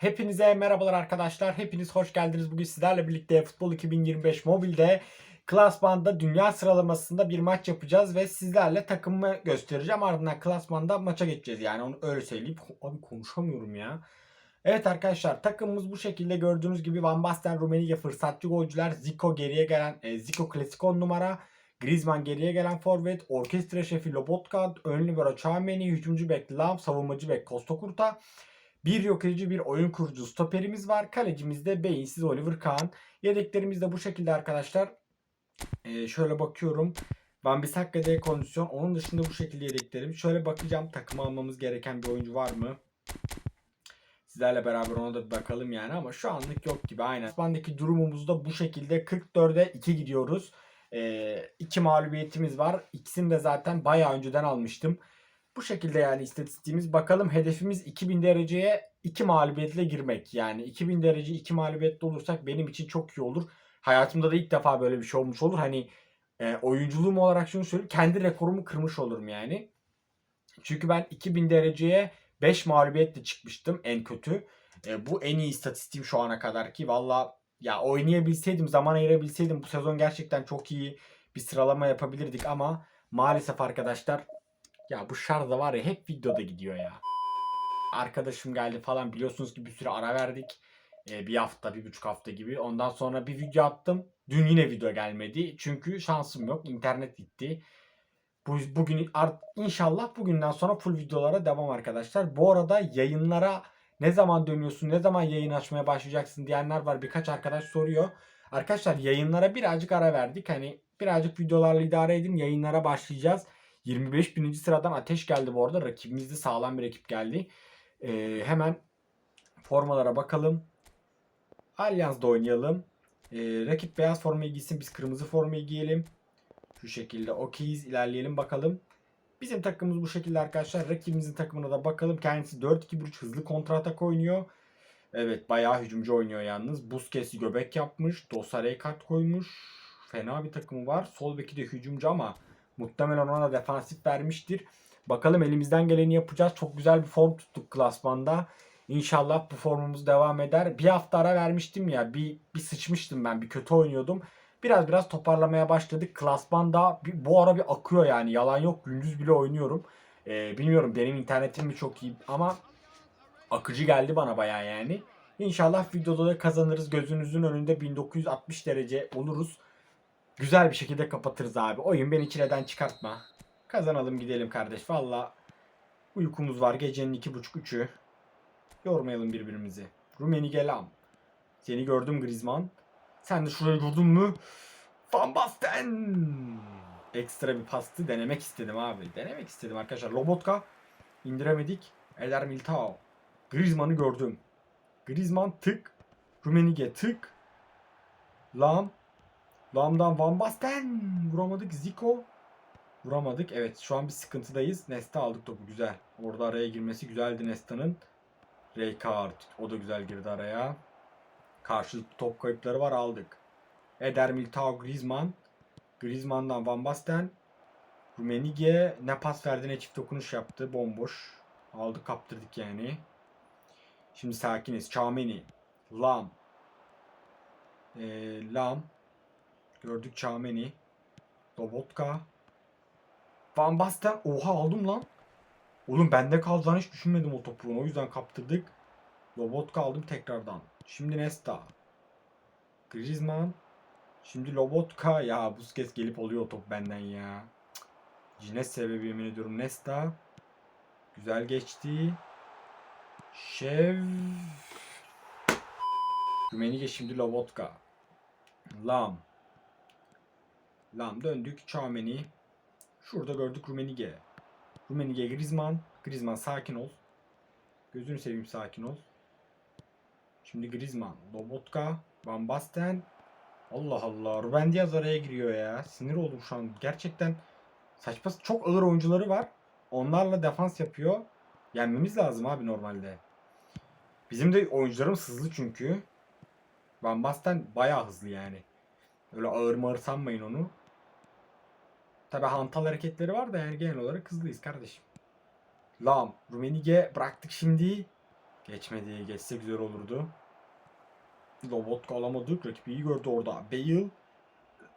Hepinize merhabalar arkadaşlar. Hepiniz hoş geldiniz. Bugün sizlerle birlikte Futbol 2025 mobilde klasmanda dünya sıralamasında bir maç yapacağız ve sizlerle takımımı göstereceğim. Ardından klasmanda maça geçeceğiz. Yani onu öyle söyleyeyim. Abi konuşamıyorum ya. Evet arkadaşlar takımımız bu şekilde gördüğünüz gibi Van Basten, Rummenigge fırsatçı golcüler, Zico geriye gelen e, Zico klasik 10 numara, Griezmann geriye gelen forvet, orkestra şefi Lobotka, ön libero Chouameni, hücumcu bek Lam, savunmacı bek Costa Curta, bir yok edici bir oyun kurucu stoperimiz var. Kalecimiz de beyinsiz Oliver Kahn. Yedeklerimiz de bu şekilde arkadaşlar. Ee, şöyle bakıyorum. Van Bissaka kondisyon. Onun dışında bu şekilde yedeklerim. Şöyle bakacağım takıma almamız gereken bir oyuncu var mı? Sizlerle beraber ona da bakalım yani ama şu anlık yok gibi aynen. Osman'daki durumumuzda bu şekilde 44'e 2 gidiyoruz. Ee, mağlubiyetimiz var. İkisini de zaten bayağı önceden almıştım. Bu şekilde yani istatistiğimiz. Bakalım hedefimiz 2000 dereceye 2 mağlubiyetle girmek. Yani 2000 derece 2 mağlubiyetle olursak benim için çok iyi olur. Hayatımda da ilk defa böyle bir şey olmuş olur. Hani e, oyunculuğum olarak şunu söyleyeyim. Kendi rekorumu kırmış olurum yani. Çünkü ben 2000 dereceye 5 mağlubiyetle çıkmıştım en kötü. E, bu en iyi istatistiğim şu ana kadar ki. Valla ya oynayabilseydim, zaman ayırabilseydim bu sezon gerçekten çok iyi bir sıralama yapabilirdik ama maalesef arkadaşlar ya bu şarj da var ya hep videoda gidiyor ya. Arkadaşım geldi falan biliyorsunuz ki bir süre ara verdik. Ee, bir hafta, bir buçuk hafta gibi. Ondan sonra bir video attım. Dün yine video gelmedi. Çünkü şansım yok. İnternet gitti. Bu, bugün art, inşallah bugünden sonra full videolara devam arkadaşlar. Bu arada yayınlara ne zaman dönüyorsun, ne zaman yayın açmaya başlayacaksın diyenler var. Birkaç arkadaş soruyor. Arkadaşlar yayınlara birazcık ara verdik. Hani birazcık videolarla idare edin. Yayınlara başlayacağız. 25 bininci sıradan Ateş geldi bu arada. Rakibimiz de sağlam bir rakip geldi. Ee, hemen formalara bakalım. Allianz'da oynayalım. Ee, rakip beyaz formayı giysin. Biz kırmızı formayı giyelim. Şu şekilde okeyiz. ilerleyelim bakalım. Bizim takımımız bu şekilde arkadaşlar. Rakibimizin takımına da bakalım. Kendisi 4-2-3 hızlı kontratak oynuyor. Evet bayağı hücumcu oynuyor yalnız. Busquets göbek yapmış. Dosarey kart koymuş. Fena bir takımı var. Sol beki de hücumcu ama Muhtemelen ona defansif vermiştir. Bakalım elimizden geleni yapacağız. Çok güzel bir form tuttuk klasmanda. İnşallah bu formumuz devam eder. Bir hafta ara vermiştim ya. Bir, bir sıçmıştım ben. Bir kötü oynuyordum. Biraz biraz toparlamaya başladık. Klasmanda bir, bu ara bir akıyor yani. Yalan yok. Gündüz bile oynuyorum. Ee, bilmiyorum benim internetim mi çok iyi ama akıcı geldi bana baya yani. İnşallah videoda da kazanırız. Gözünüzün önünde 1960 derece oluruz. Güzel bir şekilde kapatırız abi. Oyun beni çileden çıkartma. Kazanalım gidelim kardeş. Valla uykumuz var. Gecenin iki buçuk üçü. Yormayalım birbirimizi. Rumeni Gelam. Seni gördüm Griezmann. Sen de şurayı gördün mü? Van Basten. Ekstra bir pastı denemek istedim abi. Denemek istedim arkadaşlar. Lobotka indiremedik. Eder Militao. Griezmann'ı gördüm. Griezmann tık. Rumenige tık. Lam Lam'dan Van Basten vuramadık. Zico vuramadık. Evet şu an bir sıkıntıdayız. Nesta aldık topu güzel. Orada araya girmesi güzeldi Nesta'nın. Rijkaard o da güzel girdi araya. Karşılıklı top kayıpları var aldık. Eder Militao Griezmann. Griezmann'dan Van Basten. Rumenige ne pas verdi ne çift dokunuş yaptı. Bomboş. Aldık kaptırdık yani. Şimdi sakiniz. Çameni. Lam. Ee, Lam. Gördük Çameni. Lobotka. Van Basten. Oha aldım lan. Oğlum bende lan hiç düşünmedim o topu. O yüzden kaptırdık. Lobotka aldım tekrardan. Şimdi Nesta. Griezmann. Şimdi Lobotka. Ya Busquets gelip alıyor o top benden ya. Cine sebebi yemin ediyorum. Nesta. Güzel geçti. Şev. Gümenige şimdi Lobotka. Lam. Lam döndük. Chouameni. Şurada gördük Rumenige. Rumenige Griezmann. Griezmann sakin ol. Gözünü seveyim sakin ol. Şimdi Griezmann. Lobotka. Van Basten. Allah Allah. Ruben Diaz araya giriyor ya. Sinir oldum şu an. Gerçekten saçma çok ağır oyuncuları var. Onlarla defans yapıyor. Yenmemiz lazım abi normalde. Bizim de oyuncularımız hızlı çünkü. Van Basten bayağı hızlı yani. Öyle ağır mağır sanmayın onu. Tabi hantal hareketleri var da yani genel olarak hızlıyız kardeşim. Lam, Rumenige bıraktık şimdi. Geçmedi. Geçse güzel olurdu. Lobotka alamadık. Rakip iyi gördü orada. Bale.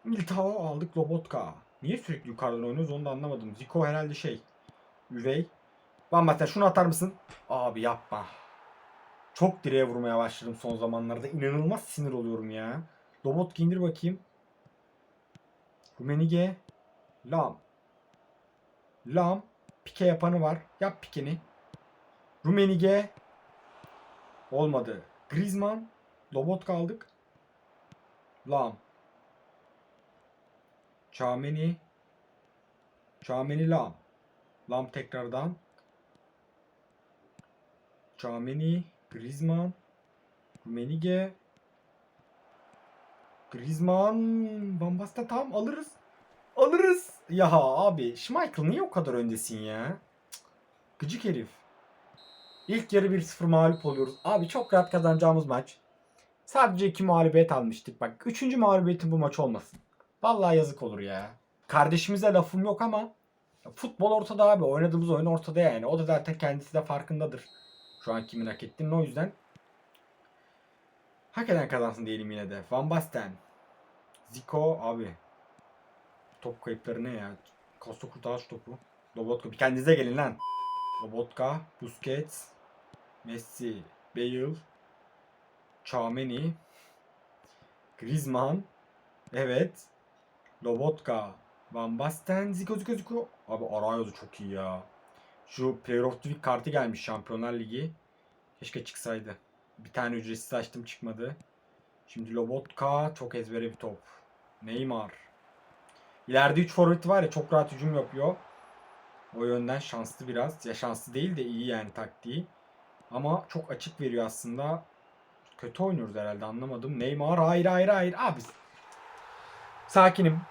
Militao aldık Lobotka. Niye sürekli yukarıdan oynuyoruz onu da anlamadım. Zico herhalde şey. Üvey. Van Basten şunu atar mısın? Abi yapma. Çok direğe vurmaya başladım son zamanlarda. İnanılmaz sinir oluyorum ya. Lobotka indir bakayım. Rumenige. Lam. Lam. Pike yapanı var. Yap pikeni. Rumenige. Olmadı. Griezmann. Lobotka aldık. Lam. Çameni. Çameni Lam. Lam tekrardan. Çameni. Griezmann. Rumenige. Griezmann. Bambasta tam alırız. Alırız. Ya abi. Schmeichel niye o kadar öndesin ya? Cık. Gıcık herif. İlk yarı 1-0 mağlup oluyoruz. Abi çok rahat kazanacağımız maç. Sadece iki mağlubiyet almıştık. Bak üçüncü mağlubiyetin bu maç olmasın. Vallahi yazık olur ya. Kardeşimize lafım yok ama futbol ortada abi. Oynadığımız oyun ortada yani. O da zaten kendisi de farkındadır. Şu an kimin hak ettiğinin o yüzden. Hak eden kazansın diyelim yine de. Van Basten. Zico abi. Top kayıpları ne ya? Costa kurtarış topu. Lobotka. Bir kendinize gelin lan. Lobotka. Busquets. Messi. Bale. Çameni. Griezmann. Evet. Lobotka. Van Basten. Zico Zico Zico. Abi Arayo'da çok iyi ya. Şu Player of the Week kartı gelmiş Şampiyonlar Ligi. Keşke çıksaydı. Bir tane ücretsiz açtım çıkmadı. Şimdi Lobotka çok ezbere bir top. Neymar. İleride 3 forvet var ya çok rahat hücum yapıyor. O yönden şanslı biraz. Ya şanslı değil de iyi yani taktiği. Ama çok açık veriyor aslında. Kötü oynuyoruz herhalde anlamadım. Neymar hayır hayır hayır. Abi sakinim.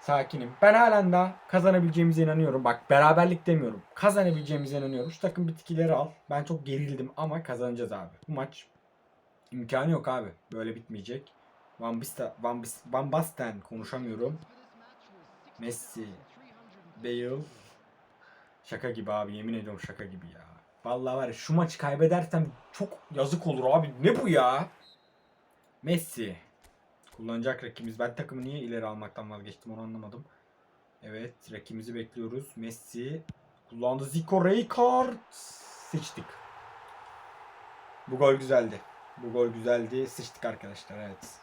Sakinim. Ben halen daha kazanabileceğimize inanıyorum. Bak beraberlik demiyorum. Kazanabileceğimize inanıyorum. Şu takım bitkileri al. Ben çok gerildim ama kazanacağız abi. Bu maç imkanı yok abi. Böyle bitmeyecek. Van, Bista, Van, Bis, Van Basten konuşamıyorum. Messi, Bale. Şaka gibi abi yemin ediyorum şaka gibi ya. Vallahi var ya şu maçı kaybedersem çok yazık olur abi. Ne bu ya? Messi. Kullanacak rakibimiz. Ben takımı niye ileri almaktan vazgeçtim onu anlamadım. Evet rakibimizi bekliyoruz. Messi. Kullandı Zico Rijkaard. Sıçtık. Bu gol güzeldi. Bu gol güzeldi. Sıçtık arkadaşlar evet.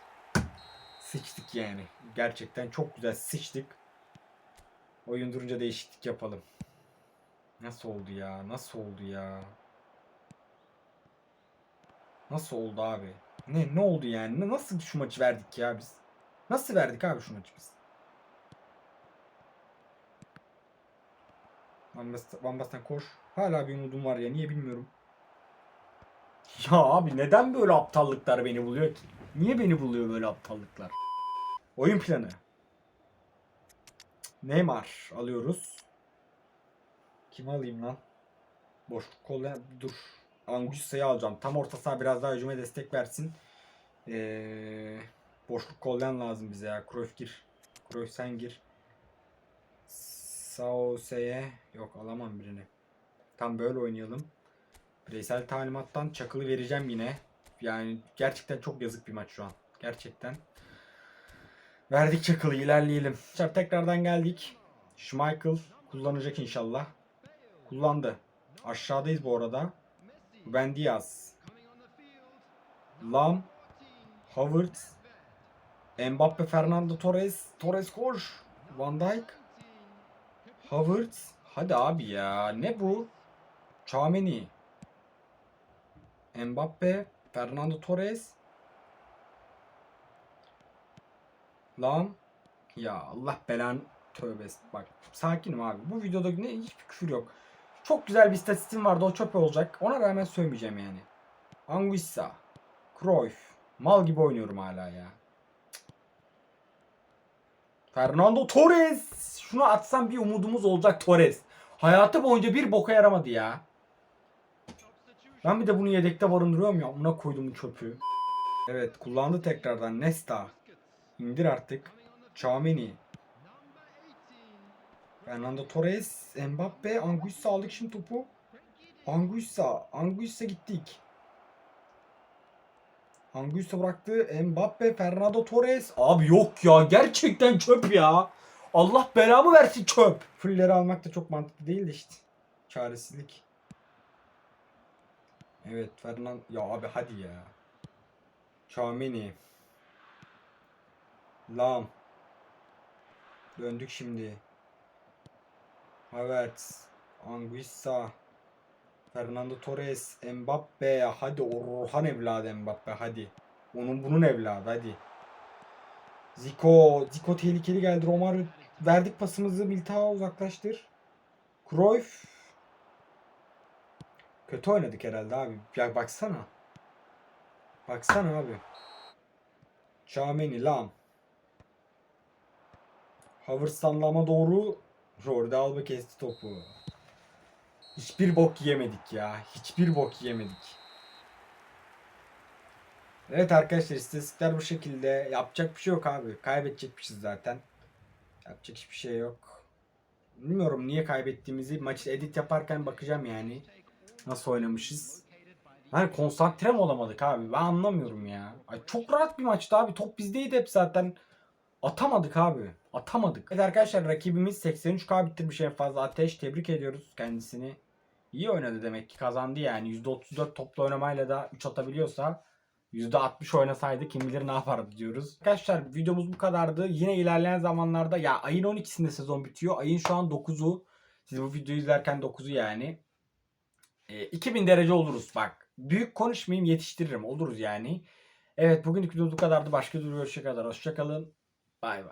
Sıçtık yani. Gerçekten çok güzel sıçtık. Oyun durunca değişiklik yapalım. Nasıl oldu ya? Nasıl oldu ya? Nasıl oldu abi? Ne ne oldu yani? Nasıl şu maçı verdik ya biz? Nasıl verdik abi şu maçı biz? Van Basten koş. Hala bir umudum var ya. Niye bilmiyorum. Ya abi neden böyle aptallıklar beni buluyor ki? Niye beni buluyor böyle aptallıklar? Oyun planı. Neymar alıyoruz. Kim alayım lan? Boşluk kolla dur. Anguissa'yı alacağım. Tam orta saha biraz daha hücuma destek versin. Ee, boşluk kollayan lazım bize ya. Cruyff gir. Cruyff sen gir. Saose'ye yok alamam birini. Tam böyle oynayalım. Bireysel talimattan çakılı vereceğim yine. Yani gerçekten çok yazık bir maç şu an. Gerçekten. Verdik çakılı ilerleyelim. Tekrardan geldik. Schmeichel kullanacak inşallah. Kullandı. Aşağıdayız bu arada. Ben Diaz. Lam. Havertz. Mbappe, Fernando Torres. Torres koş. Van Dijk. Havertz. Hadi abi ya. Ne bu? Chouameni. Mbappe. Fernando Torres. Lam. Ya Allah belan tövbe bak sakinim abi. Bu videoda ne hiçbir küfür yok. Çok güzel bir istatistiğim vardı o çöp olacak. Ona rağmen sövmeyeceğim yani. Anguissa. Cruyff. Mal gibi oynuyorum hala ya. Fernando Torres. Şunu atsam bir umudumuz olacak Torres. Hayatı boyunca bir boka yaramadı ya. Ben bir de bunu yedekte barındırıyorum ya. Buna koydum çöpü. Evet kullandı tekrardan. Nesta. İndir artık. Chouameni. Fernando Torres, Mbappe, Anguissa aldık şimdi topu. Anguissa, Anguissa gittik. Anguissa bıraktı. Mbappe, Fernando Torres. Abi yok ya. Gerçekten çöp ya. Allah belamı versin çöp. Fulleri almak da çok mantıklı değil de işte. Çaresizlik. Evet Fernand ya abi hadi ya. Chamini. Lam. Döndük şimdi. Havertz. Anguissa. Fernando Torres. Mbappe. Hadi Orhan evladı Mbappe hadi. Onun bunun evladı hadi. Zico. Zico tehlikeli geldi. Romario verdik pasımızı. Militao uzaklaştır. Cruyff. Kötü oynadık herhalde abi. Ya baksana. Baksana abi. Chameni Lam. Havertz'tan Lam'a doğru Jordi Alba kesti topu. Hiçbir bok yemedik ya. Hiçbir bok yemedik. Evet arkadaşlar istatistikler bu şekilde. Yapacak bir şey yok abi. Kaybedecekmişiz zaten. Yapacak hiçbir şey yok. Bilmiyorum niye kaybettiğimizi maçı edit yaparken bakacağım yani. Nasıl oynamışız? Hani konsantre mi olamadık abi? Ben anlamıyorum ya. Ay çok rahat bir maçtı abi. Top bizdeydi hep zaten. Atamadık abi. Atamadık. Evet arkadaşlar rakibimiz 83k bitirmiş en fazla. Ateş tebrik ediyoruz kendisini. İyi oynadı demek ki kazandı yani. %34 toplu oynamayla da 3 atabiliyorsa %60 oynasaydı kim bilir ne yapardı diyoruz. Arkadaşlar videomuz bu kadardı. Yine ilerleyen zamanlarda ya ayın 12'sinde sezon bitiyor. Ayın şu an 9'u. Siz bu videoyu izlerken 9'u yani. E, 2000 derece oluruz bak. Büyük konuşmayayım yetiştiririm oluruz yani. Evet bugünlük videomuz bu kadardı. Başka bir görüşe kadar. Hoşçakalın. Bye bye.